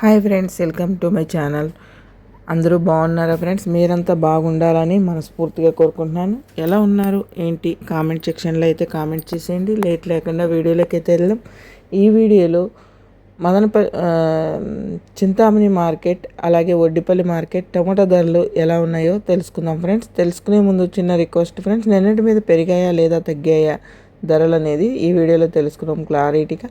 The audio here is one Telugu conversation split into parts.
Hi friends welcome to my channel అందరూ బాగున్నారా ఫ్రెండ్స్ మీరంతా బాగుండాలని మనస్ఫూర్తిగా కోరుకుంటున్నాను. ఎలా ఉన్నారు? ఏంటి? కామెంట్ సెక్షన్లో అయితే కామెంట్ చేసేయండి. లేట్ లేకుండా వీడియోలోకి అయితే వెళ్దాం. ఈ వీడియోలో మదనప చింతామణి మార్కెట్ అలాగే ఒడ్డిపల్లి మార్కెట్ టమాటా ధరలు ఎలా ఉన్నాయో తెలుసుకుందాం ఫ్రెండ్స్ తెలుసుకునే ముందు చిన్న రిక్వెస్ట్ ఫ్రెండ్స్ నిన్నటి మీద పెరిగాయా లేదా తగ్గాయా ధరలు అనేది ఈ వీడియోలో తెలుసుకుందాం క్లారిటీగా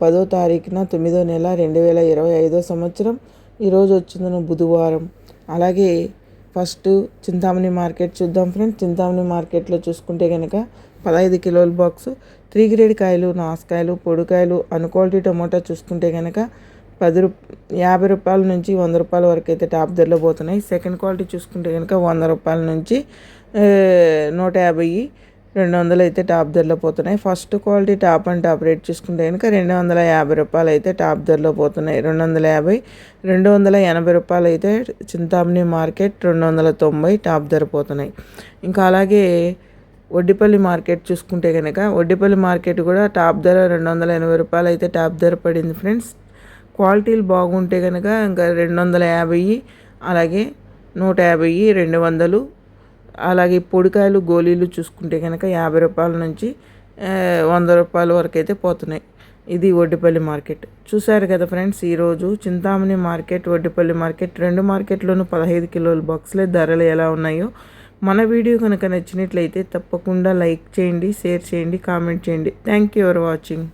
పదో తారీఖున తొమ్మిదో నెల రెండు వేల ఇరవై ఐదో సంవత్సరం. ఈరోజు వచ్చిందను బుధవారం. అలాగే ఫస్ట్ చింతామణి మార్కెట్ చూద్దాం ఫ్రెండ్స్. చింతామణి మార్కెట్లో చూసుకుంటే కనుక పదహైదు కిలోల బాక్స్ త్రీ గ్రేడ్ కాయలు నాసుకాయలు పొడికాయలు అన్క్వాలిటీ టమోటా చూసుకుంటే కనుక పది రూ యాభై రూపాయల నుంచి వంద రూపాయల వరకు అయితే టాప్ ధరలో పోతున్నాయి. సెకండ్ క్వాలిటీ చూసుకుంటే కనుక వంద రూపాయల నుంచి నూట యాభై రెండు వందలు అయితే టాప్ ధరలో పోతున్నాయి. First quality top and top rate చూసుకుంటే కనుక రెండు వందల యాభై రూపాయలు అయితే టాప్ ధరలో పోతున్నాయి. రెండు వందల యాభై రెండు వందల ఎనభై రూపాయలు అయితే చింతామణి మార్కెట్ రెండు వందల తొంభై టాప్ ధర పోతున్నాయి. ఇంకా అలాగే వడ్డిపల్లి మార్కెట్ చూసుకుంటే కనుక వడ్డిపల్లి మార్కెట్ కూడా టాప్ ధర రెండు వందల ఎనభై రూపాయలు అయితే టాప్ ధర పడింది ఫ్రెండ్స్. క్వాలిటీలు బాగుంటే కనుక ఇంకా రెండు వందల యాభై అలాగే నూట యాభై రెండు వందలు అలాగే పొడికాయలు గోళీలు చూసుకుంటే కనుక యాభై రూపాయల నుంచి వంద రూపాయల వరకు అయితే పోతున్నాయి. ఇది వడ్డిపల్లి మార్కెట్. చూశారు కదా ఫ్రెండ్స్ ఈరోజు చింతామణి మార్కెట్ వడ్డిపల్లి మార్కెట్ రెండు మార్కెట్లోనూ పదహైదు కిలోల బాక్స్లే ధరలు ఎలా ఉన్నాయో మన వీడియో కనుక నచ్చినట్లయితే తప్పకుండా లైక్ చేయండి షేర్ చేయండి కామెంట్ చేయండి. Thank you for watching